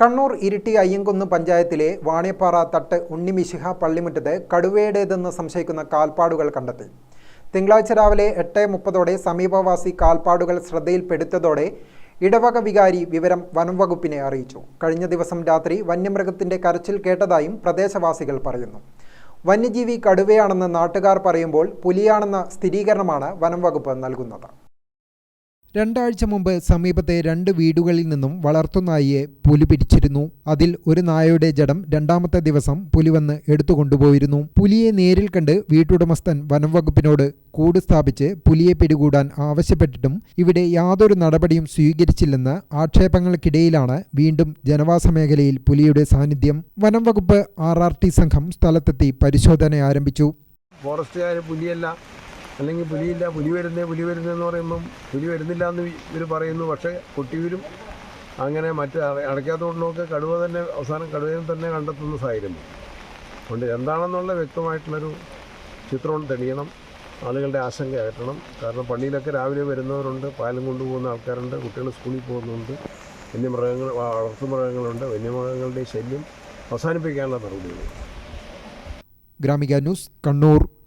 കണ്ണൂർ ഇരിട്ടി അയ്യങ്കുന്ന് പഞ്ചായത്തിലെ വാണിയപ്പാറ തട്ട് ഉണ്ണിമിശിഹ പള്ളിമുറ്റത്ത് കടുവയുടേതെന്ന് സംശയിക്കുന്ന കാൽപ്പാടുകൾ കണ്ടെത്തി. തിങ്കളാഴ്ച രാവിലെ എട്ട് മുപ്പതോടെ സമീപവാസി കാൽപ്പാടുകൾ ശ്രദ്ധയിൽപ്പെടുത്തതോടെ ഇടവക വികാരി വിവരം വനംവകുപ്പിനെ അറിയിച്ചു. കഴിഞ്ഞ ദിവസം രാത്രി വന്യമൃഗത്തിന്റെ കരച്ചിൽ കേട്ടതായും പ്രദേശവാസികൾ പറയുന്നു. വന്യജീവി കടുവയാണെന്ന് നാട്ടുകാർ പറയുമ്പോൾ പുലിയാണെന്ന സ്ഥിരീകരണമാണ് വനംവകുപ്പ് നൽകുന്നത്. രണ്ടാഴ്ച മുമ്പ് സമീപത്തെ രണ്ട് വീടുകളിൽ നിന്നും വളർത്തുനായിയെ പുലി പിടിച്ചിരുന്നു. അതിൽ ഒരു നായയുടെ ജഡം രണ്ടാമത്തെ ദിവസം പുലി വന്ന് എടുത്തുകൊണ്ടുപോയിരുന്നു. പുലിയെ നേരിൽ കണ്ട് വീട്ടുടമസ്ഥൻ വനം വകുപ്പിനോട് കൂട് സ്ഥാപിച്ച് പുലിയെ പിടികൂടാൻ ആവശ്യപ്പെട്ടിട്ടും ഇവിടെ യാതൊരു നടപടിയും സ്വീകരിച്ചില്ലെന്ന് ആക്ഷേപങ്ങൾക്കിടയിലാണ് വീണ്ടും ജനവാസ മേഖലയിൽ പുലിയുടെ സാന്നിധ്യം. വനംവകുപ്പ് ആർ സംഘം സ്ഥലത്തെത്തി പരിശോധന ആരംഭിച്ചു. ഫോറസ്റ്റുകാർ പുലിയല്ല അല്ലെങ്കിൽ പുലിയില്ല പുലി വരുന്നേ പുലി വരുന്നതെന്ന് പറയുമ്പം പുലി വരുന്നില്ല എന്ന് ഇവർ പറയുന്നു. പക്ഷേ കൊട്ടിയൂരും അങ്ങനെ മറ്റ് അടയ്ക്കാത്തോണ്ടൊക്കെ കടുവ തന്നെ അവസാനം കടുവേനെ തന്നെ കണ്ടെത്തുന്ന സാഹചര്യം. അതുകൊണ്ട് എന്താണെന്നുള്ള വ്യക്തമായിട്ടുള്ളൊരു ചിത്രം തെളിയണം. ആളുകളുടെ ആശങ്ക അകറ്റണം. കാരണം പള്ളിയിലൊക്കെ രാവിലെ വരുന്നവരുണ്ട് പാലും കൊണ്ടുപോകുന്ന ആൾക്കാരുണ്ട് കുട്ടികൾ സ്കൂളിൽ പോകുന്നുണ്ട്. വന്യമൃഗങ്ങൾ വളർത്തുമൃഗങ്ങളുണ്ട്. വന്യമൃഗങ്ങളുടെ ശല്യം അവസാനിപ്പിക്കാനുള്ള നടപടികൾ. ഗ്രാമിക ന്യൂസ് കണ്ണൂർ.